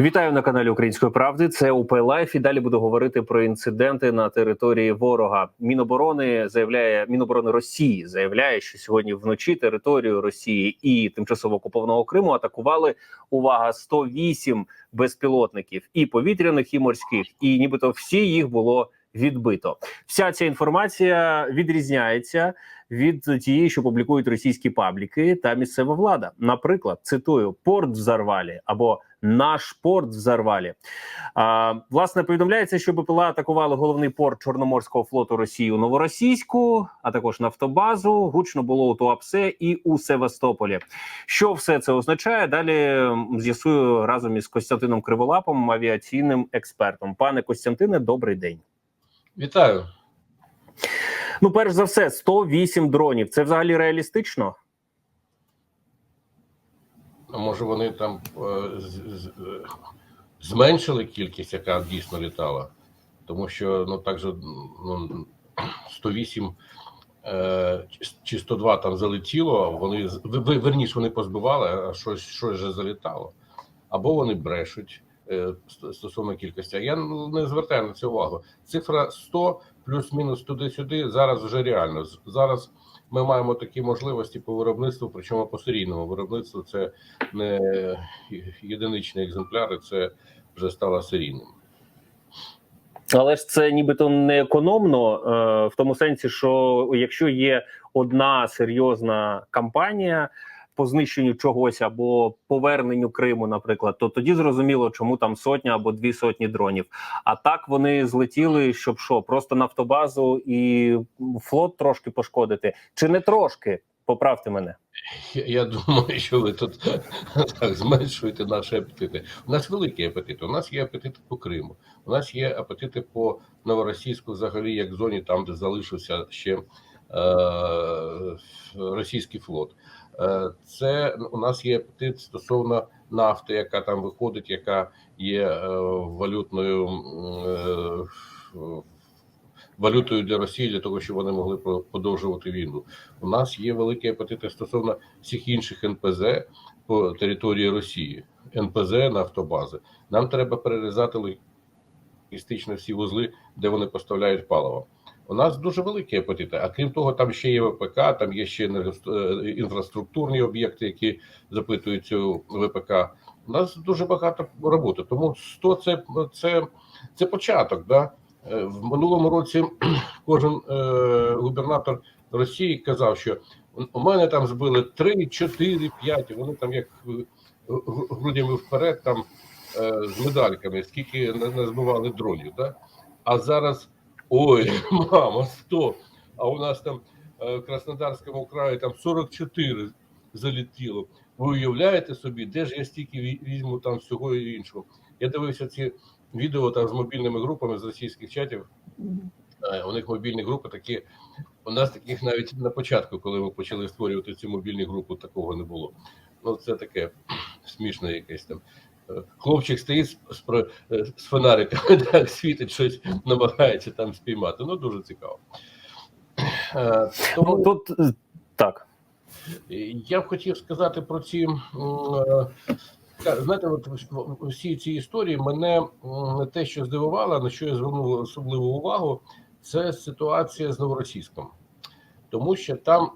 Вітаю на каналі Української правди. Це УП Лайф. І далі буду говорити про інциденти на території ворога. Міноборони заявляє Міноборони Росії заявляє, що сьогодні вночі територію Росії і тимчасово окупованого Криму атакували увага 108 безпілотників і повітряних, і морських, і нібито всі їх було відбито. Вся ця інформація відрізняється від тієї, що публікують російські пабліки та місцева влада. Наприклад, цитую: порт взорвали або наш порт взорвали. А, власне повідомляється, що БПЛА атакували головний порт Чорноморського флоту Росії у Новоросійську, а також нафтобазу. Гучно було у Туапсе і у Севастополі. Що все це означає? Далі з'ясую разом із Костянтином Криволапом, авіаційним експертом. Пане Костянтине, добрий день. Вітаю. Ну, перш за все, 108 дронів. Це взагалі реалістично? А може вони там е, зменшили кількість, яка дійсно літала? Тому що ну так же ну, 108 е, чи 102 там залетіло, вони верніше вони позбивали, а щось, щось вже залітало. Або вони брешуть стосовно кількості. Я ну, не звертаю на це увагу. Цифра 100 плюс-мінус туди-сюди зараз вже реально. Зараз ми маємо такі можливості по виробництву, причому по серійному виробництву це не єдиничні екземпляри, це вже стало серійним. Але ж це нібито не економно, е, в тому сенсі, що якщо є одна серйозна кампанія по знищенню чогось або поверненню Криму, наприклад, то тоді зрозуміло, чому там сотня або дві сотні дронів. А так вони злетіли, щоб що, просто нафтобазу і флот трошки пошкодити, чи не трошки? Поправте мене. Я, думаю, що ви тут так зменшуєте наші апетити. У нас великі апетити. У нас є апетити по Криму. У нас є апетити по новоросійську, взагалі, як зоні, там, де залишився ще е, російський флот. Е, Це у нас є апетит стосовно нафти, яка там виходить, яка є е, валютною е, валютою для Росії для того, щоб вони могли подовжувати війну. У нас є великі апетити стосовно всіх інших НПЗ по території Росії, НПЗ нафтобази. Нам треба перерізати логістично всі вузли, де вони поставляють паливо. У нас дуже великі апетити. А крім того, там ще є ВПК, там є ще е, інфраструктурні об'єкти, які запитують ВПК. У нас дуже багато роботи. Тому 100 це, це, це початок. Да? Е, В минулому році кожен е, губернатор Росії казав, що у мене там збили 3, 4, 5, вони там як е, грудями вперед, там е, з медальками, скільки не збивали дронів. Да? А зараз ой, мама, 100, а у нас там е, в Краснодарському краї там 44 залетіло. Ви уявляєте собі, де ж я стільки візьму там всього і іншого? Я дивився ці відео там з мобільними групами з російських чатів. Е, У них мобільні групи такі. У нас таких навіть на початку, коли ми почали створювати цю мобільну групу, такого не було. Ну, це таке смішне якесь там. Хлопчик стоїть з, з, з фонариками, так світить щось, намагається там спіймати. Ну, дуже цікаво. Е, Тому Ну тут е, так. я б хотів сказати про ці. е, Знаєте, от всі ці історії мене те, що здивувало, на що я звернув особливу увагу, це ситуація з новоросійськом. Тому що там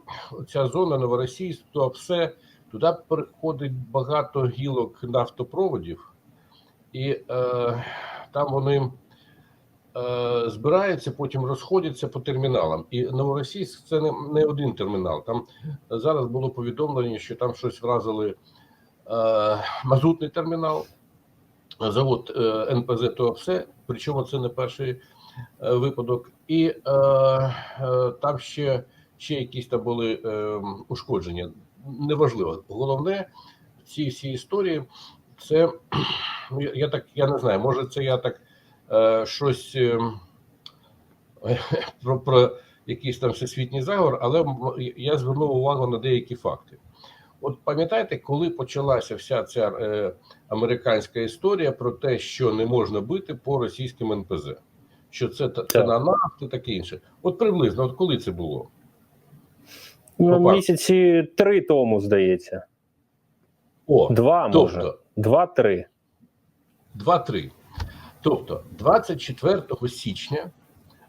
ця зона Новоросійськ, то все туди приходить багато гілок нафтопроводів, і е, там вони е, збираються, потім розходяться по терміналам. І Новоросійськ це не, не один термінал. Там зараз було повідомлення, що там щось вразили е, мазутний термінал, завод е, НПЗ, то все. Причому це не перший е, випадок. І е, е, там ще, ще якісь там були е, ушкодження. Неважливо. Головне в цій всій історії це я, так я не знаю, може це я так е, щось е, про, про якийсь там всесвітній заговор, але я звернув увагу на деякі факти. От пам'ятаєте, коли почалася вся ця е, американська історія про те, що не можна бити по російським НПЗ, що це, це на нафту, таке інше. От приблизно, от коли це було? Ну, місяці три тому, здається. О, Два може. тобто, Два-три. 2-3. Тобто 24 січня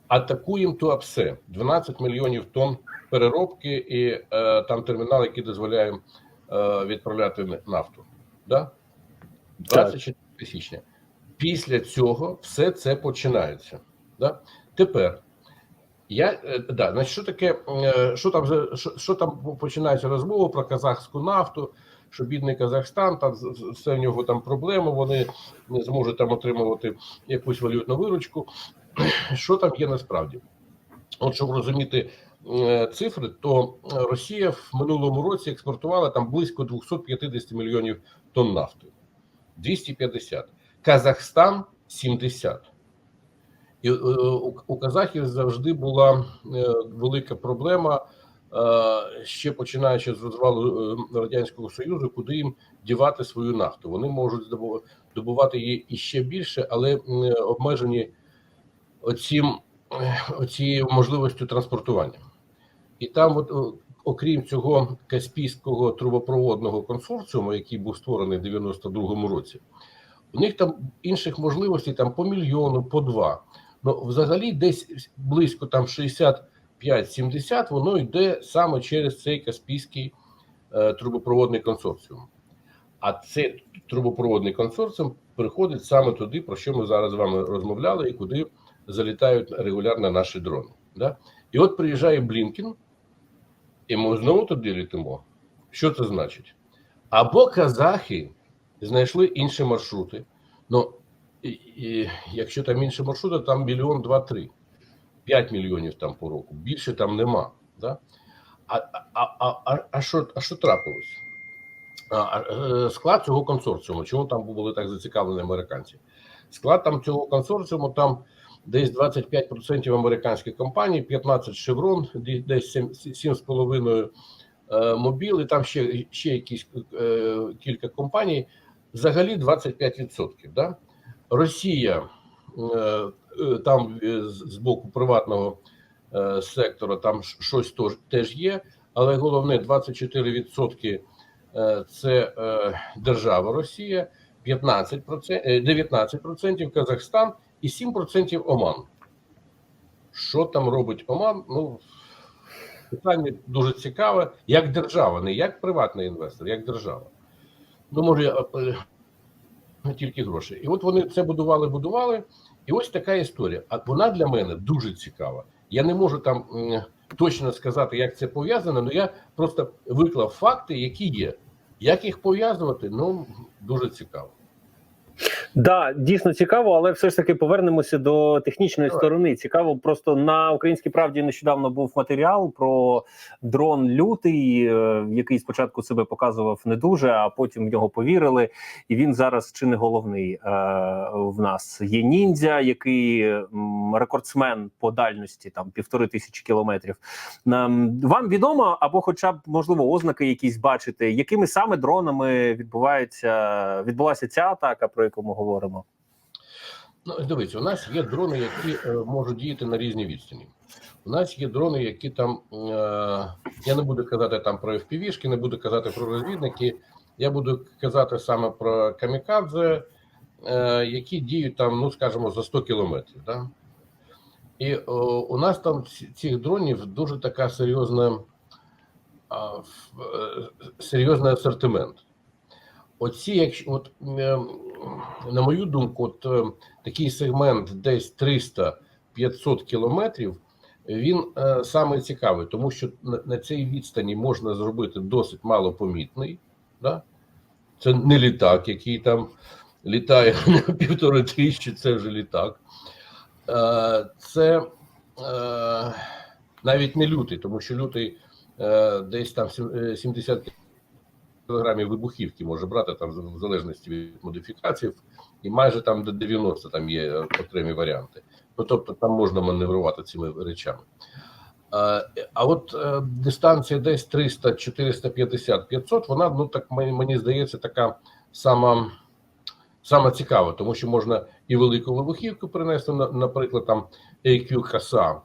атакуємо Туапсе 12 мільйонів тонн переробки і е, там термінал, який дозволяє е, відправляти нафту. Да? 24 січня. Після цього все це починається. Да? Тепер я е, да, значить, що таке, е, що там що, що там починається розмова про казахську нафту, що бідний Казахстан, там все в нього там проблеми, вони не зможуть там отримувати якусь валютну виручку. Що там є насправді? От щоб розуміти е, цифри, то Росія в минулому році експортувала там близько 250 мільйонів тонн нафти. 250. Казахстан 70. І е, у, казахів завжди була е, велика проблема, е, ще починаючи з розвалу Радянського Союзу, куди їм дівати свою нафту. Вони можуть добувати її іще більше, але обмежені оцім, оцією можливістю транспортування. І там, от, окрім цього Каспійського трубопроводного консорціуму, який був створений в 92-му році, у них там інших можливостей там по мільйону, по два. Ну, взагалі, десь близько там 65-70 воно йде саме через цей Каспійський е, трубопроводний консорціум. А цей трубопроводний консорціум приходить саме туди, про що ми зараз з вами розмовляли, і куди залітають регулярно наші дрони. Да? І от приїжджає Блінкін, і ми знову туди літимо. Що це значить? Або казахи знайшли інші маршрути. Ну, і, якщо там інші маршрути, там мільйон два-три, п'ять мільйонів там по року. Більше там нема. Да? А, а, а, а, що, а що трапилось? А, е, склад цього консорціуму, чому там були так зацікавлені американці? Склад там цього консорціуму там десь 25% американських компаній, 15 Chevron, десь 7,5 е, Мобіл, і там ще, ще якісь е, кілька компаній, взагалі 25%. Да? Росія е, е, там е, з боку приватного сектора там щось теж є, але головне 24% е, це держава Росія, 15%, е, 19% Казахстан і 7% Оман. Що там робить Оман? Ну, питання дуже цікаве, як держава, не як приватний інвестор, як держава. Ну, може, тільки гроші. І от вони це будували, будували. І ось така історія. А вона для мене дуже цікава. Я не можу там точно сказати, як це пов'язано, але я просто виклав факти, які є. Як їх пов'язувати, ну дуже цікаво. Да, дійсно цікаво, але все ж таки повернемося до технічної Давай. сторони. Цікаво, просто на українській правді нещодавно був матеріал про дрон лютий, е, який спочатку себе показував не дуже, а потім в нього повірили. І він зараз чи не головний е, в нас. Є ніндзя, який рекордсмен по дальності, там півтори тисячі кілометрів. Вам відомо або, хоча б можливо, ознаки якісь бачити, якими саме дронами відбувається відбулася ця атака, про яку ми говоримо. Ну, дивіться, у нас є дрони, які е, можуть діяти на різній відстані. У нас є дрони, які там е, я не буду казати там про FPV-шки, не буду казати про розвідники. Я буду казати саме про камікадзе, е, які діють там, ну скажімо, за 100 кілометрів. Да? І о, у нас там цих дронів дуже така серйозна, е, серйозний асортимент. Оці, якщо от е, на мою думку, от е, такий сегмент десь 300-500 кілометрів, він е, саме цікавий, тому що на, на цій відстані можна зробити досить малопомітний. Да? Це не літак, який там літає на півтори тисячі, це вже літак. Е, це е, навіть не лютий, тому що лютий е, десь там е, 70 кілограмів вибухівки може брати там в залежності від модифікацій, і майже там до 90 там є окремі варіанти. Ну тобто там можна маневрувати цими речами. А, от дистанція десь 300, 450, 500, вона ну так мені здається така сама, сама цікава, тому що можна і велику вибухівку принести, наприклад, там AQ Каса,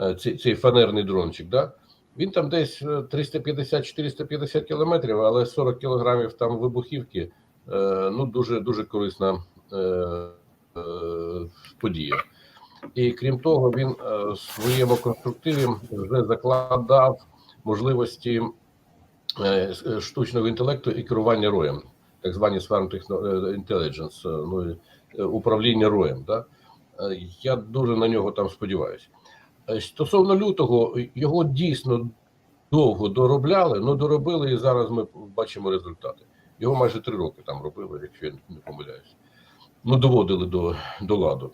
е, цей, цей фанерний дрончик, да? Він там десь е, 350-450 кілометрів, але 40 кілограмів там вибухівки, е, ну дуже дуже корисна е, е, подія. І крім того, він е, в своєму конструктиві вже закладав можливості е, штучного інтелекту і керування роєм, так звані Swarm е, Intelligence, е, ну, е, управління роєм. Да? Я дуже на нього там сподіваюся. Стосовно лютого, його дійсно довго доробляли, але доробили, і зараз ми бачимо результати. Його майже три роки там робили, якщо я не помиляюсь. Ну, доводили до, до ладу.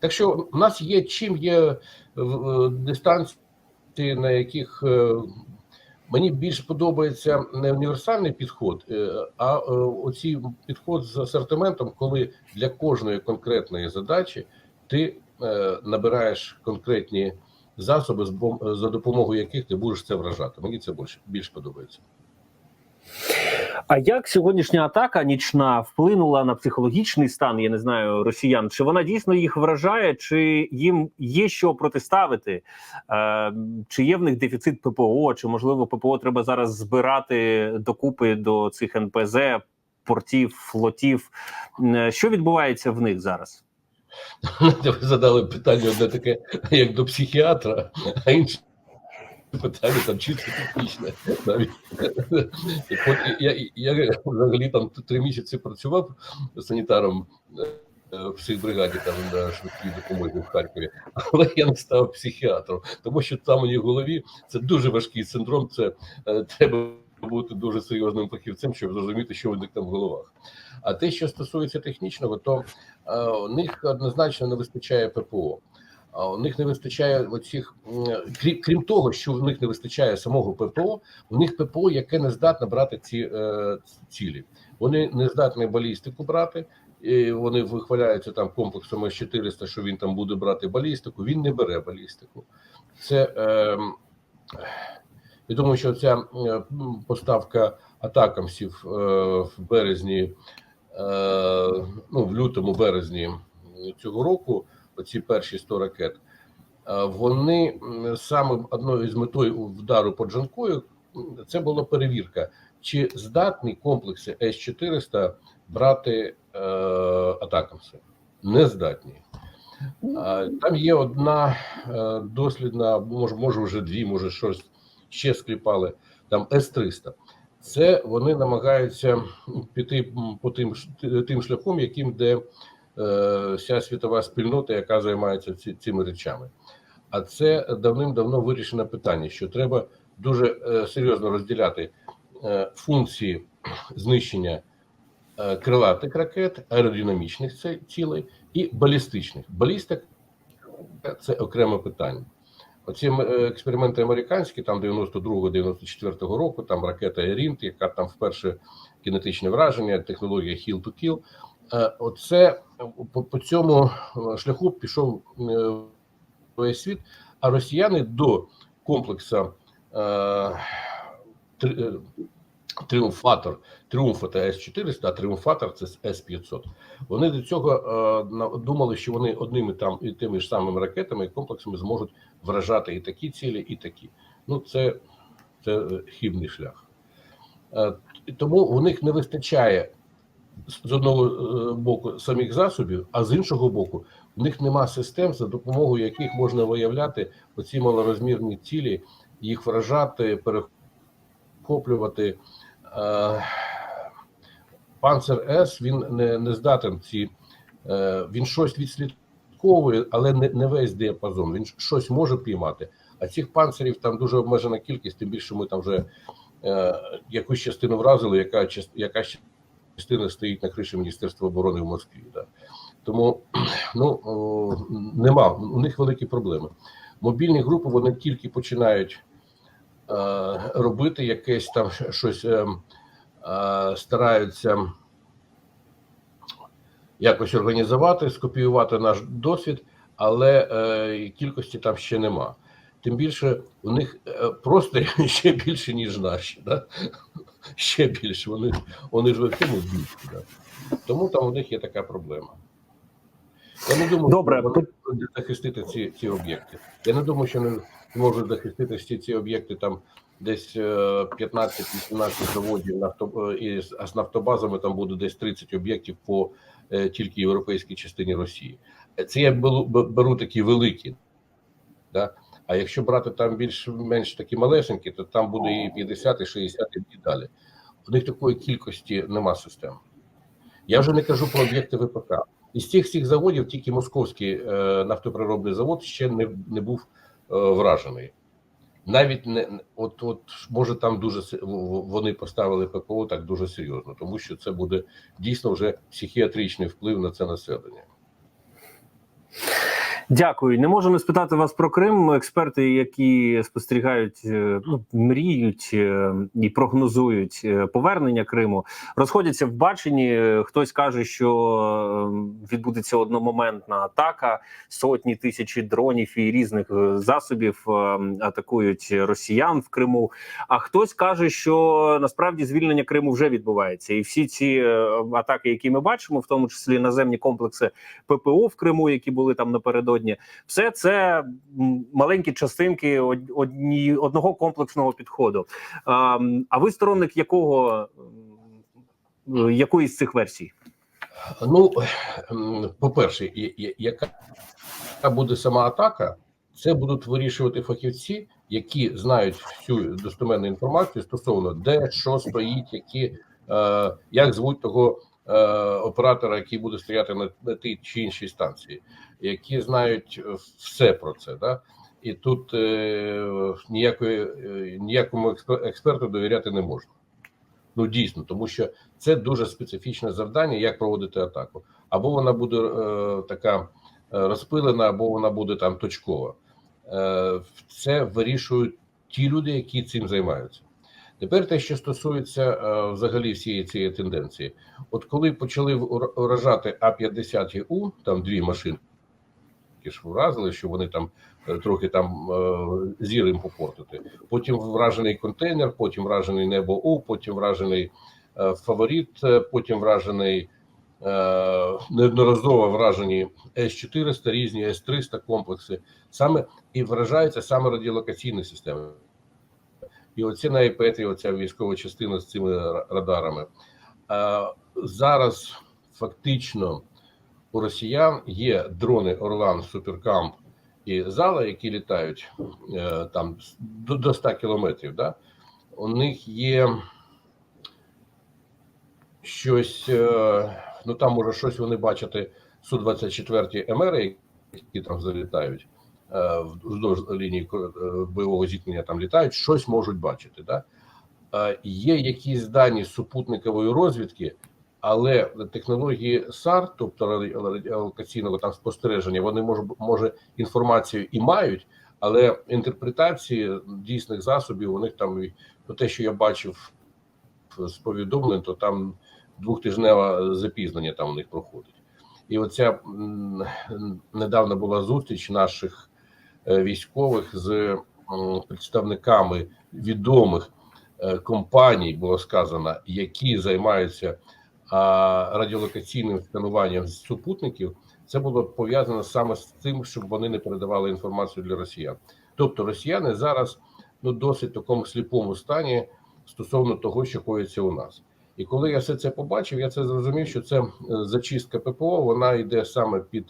Так що в нас є чим є дистанції, на яких мені більш подобається не універсальний підход, е, а е, оці підход з асортиментом, коли для кожної конкретної задачі ти е, набираєш конкретні засоби, за допомогою яких ти будеш це вражати. Мені це більш, більш подобається. А як сьогоднішня атака нічна вплинула на психологічний стан? Я не знаю росіян. Чи вона дійсно їх вражає, чи їм є що протиставити? Е, чи є в них дефіцит ППО? Чи можливо ППО треба зараз збирати докупи до цих НПЗ, портів, флотів? Е, Що відбувається в них зараз? Ви задали питання одне таке, як до психіатра, а інше питання там чисто технічне. Навіть я, я взагалі там три місяці працював санітаром е, в цій бригаді там на швидкій допомозі в Харкові, але я не став психіатром, тому що там у ній в голові це дуже важкий синдром. Це е, треба бути дуже серйозним фахівцем, щоб зрозуміти, що у них там в головах. А те, що стосується технічного, то е, у них однозначно не вистачає ППО. А у них не вистачає оцих, крім, крім того, що в них не вистачає самого ППО, у них ППО, яке не здатне брати ці е, цілі. Вони не здатні балістику брати. І вони вихваляються там комплексом С-400, що він там буде брати балістику. Він не бере балістику. Це е, я що ця е, поставка атакамсів е, в березні, е, ну в лютому березні цього року, оці перші 100 ракет, е, вони саме одною з метою вдару по Джанкою, це була перевірка, чи здатні комплекси С-400 брати е, атакамси. Не здатні. Там є одна е, дослідна, може, може вже дві, може щось ще скліпали. Там С-300. Це вони намагаються піти по тим, тим шляхом, яким де вся світова спільнота, яка займається цими речами. А це давним-давно вирішене питання, що треба дуже е, серйозно розділяти е, функції знищення е, крилатих ракет, аеродинамічних цілей і балістичних. Балістик це окреме питання. Оці е, експерименти американські, там 92-94 року, там ракета Ерінт, яка там вперше кінетичне враження, технологія Hill to Kill. Е, Оце е, по, по цьому е, шляху пішов весь світ, а росіяни до комплексу три- Тріумфатор, Тріумфа та С-400, а Тріумфатор це С-500. Вони до цього думали, що вони одними там і тими ж самими ракетами і комплексами зможуть вражати і такі цілі, і такі. Ну, це, це хибний шлях. Тому у них не вистачає з- одного е, боку самих засобів, а з іншого боку, у них нема систем, за допомогою яких можна виявляти оці малорозмірні цілі, їх вражати, перехоплювати. Е, Панцер С він не, не здатен ці. Е, він щось відслідковує, але не, не весь діапазон. Він щось може піймати. А цих панцирів там дуже обмежена кількість, тим більше ми там вже е, якусь частину вразили, яка, яка частина стоїть на криші Міністерства оборони в Москві. Да. Тому ну, о, нема, у них великі проблеми. Мобільні групи вони тільки починають е, робити якесь там щось, е, е, стараються якось організувати, скопіювати наш досвід, але е, кількості там ще нема. Тим більше у них е, просто ще більше, ніж наші. Да? Ще більше. Вони, вони ж в цьому більші. Да? Тому там у них є така проблема. Я не думаю, Добре, що вони можуть захистити ці, ці об'єкти. Я не думаю, що вони можуть захистити всі ці об'єкти там десь е, 15-18 заводів нафто, е, і з- нафтобазами там буде десь 30 об'єктів по е, тільки європейській частині Росії. Е, Це я беру, беру такі великі. Да? А якщо брати там більш-менш такі малесенькі, то там буде і 50, і 60, і далі. У них такої кількості нема систем. Я вже не кажу про об'єкти ВПК. Із цих всіх заводів тільки московський е, нафтоприробний завод ще не, не був е, вражений. Навіть не от, от може там дуже вони поставили ППО так дуже серйозно, тому що це буде дійсно вже психіатричний вплив на це населення. Дякую. Не можу не спитати вас про Крим. Експерти, які спостерігають, е, ну мріють е, і прогнозують е, повернення Криму, розходяться в баченні. Хтось каже, що відбудеться одномоментна атака, сотні тисячі дронів і різних засобів атакують росіян в Криму. А хтось каже, що насправді звільнення Криму вже відбувається, і всі ці атаки, які ми бачимо, в тому числі наземні комплекси ППО в Криму, які були там напередодні, все це маленькі частинки одні, одного комплексного підходу. А, а ви сторонник якого е, якої з цих версій? Ну, ем, по-перше, я- я- яка буде сама атака, це будуть вирішувати фахівці, які знають всю достеменну інформацію стосовно де, що стоїть, які, е, як звуть того оператора, який буде стояти на, на тій чи іншій станції, які знають е, все про це. Да? І тут е, ніякої, е, ніякому експер- експерту довіряти не можна. Ну дійсно, тому що це дуже специфічне завдання, як проводити атаку. Або вона буде е, така е, розпилена, або вона буде там точкова. Е, це вирішують ті люди, які цим займаються. Тепер те, що стосується е, взагалі всієї цієї тенденції, от коли почали вражати А-50У, там дві машини які ж вразили, що вони там е, трохи там е, зір їм попортити. Потім вражений контейнер, потім вражений небо У, потім вражений фаворит, потім вражений неодноразово вражені С-400, різні С-300 комплекси, саме і вражаються саме радіолокаційні системи. І оці на іпеті, оця військова частина з цими радарами. Зараз фактично у росіян є дрони Орлан, Суперкамп і Зала, які літають е, там до, до 100 кілометрів. Да? У них є щось, е, ну там може щось вони бачити Су-24 МР, які там залітають вздовж лінії е, бойового зіткнення там літають, щось можуть бачити. Да? Е, Є якісь дані супутникової розвідки, але технології САР, тобто раді- радіолокаційного там спостереження, вони може, може інформацію і мають, але інтерпретації дійсних засобів у них там ну, те, що я бачив з повідомлень, то там двохтижневе запізнення там у них проходить. І оця недавно була зустріч наших е, військових з представниками відомих е, компаній, було сказано, які займаються радіолокаційним скануванням супутників. Це було пов'язано саме з тим, щоб вони не передавали інформацію для росіян. Тобто росіяни зараз ну досить такому сліпому стані стосовно того, що коїться у нас. І коли я все це побачив, я це зрозумів, що це е, зачистка ППО, вона йде саме під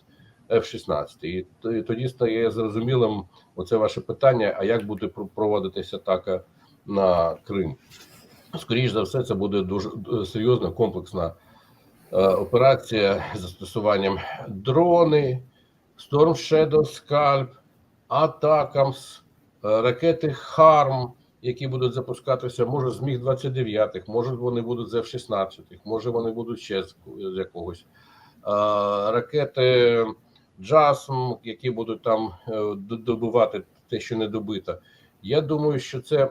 F-16. І тоді стає зрозумілим оце ваше питання: а як буде про- проводитися атака на Крим? Скоріше за все, це буде дуже серйозна комплексна е, операція з застосуванням дрони, Storm Shadow Scalp, Атакамс, е, ракети Харм, які будуть запускатися, може з міг 29 може вони будуть з F-16, може вони будуть ще з якогось Е, ракети Джасм, які будуть там е, добивати те, що не добито. Я думаю, що це е,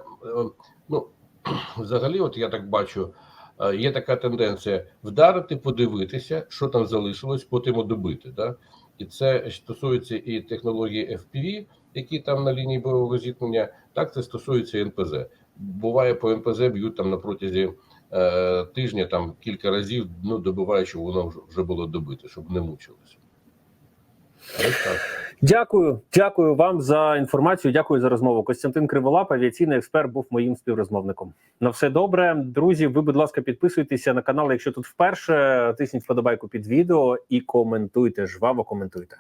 ну взагалі, от я так бачу, е, є така тенденція вдарити, подивитися, що там залишилось, потім добити. Да? І це стосується і технології FPV, які там на лінії бойового зіткнення, так це стосується НПЗ. Буває по НПЗ б'ють там на протязі е, тижня там кілька разів, ну добиваючи, воно вже було добите, щоб не мучилося. Дякую, дякую вам за інформацію. Дякую за розмову. Костянтин Криволап, авіаційний експерт, був моїм співрозмовником. На все добре, друзі. Ви, будь ласка, підписуйтеся на канал. Якщо тут вперше тисніть вподобайку під відео і коментуйте. Жваво коментуйте.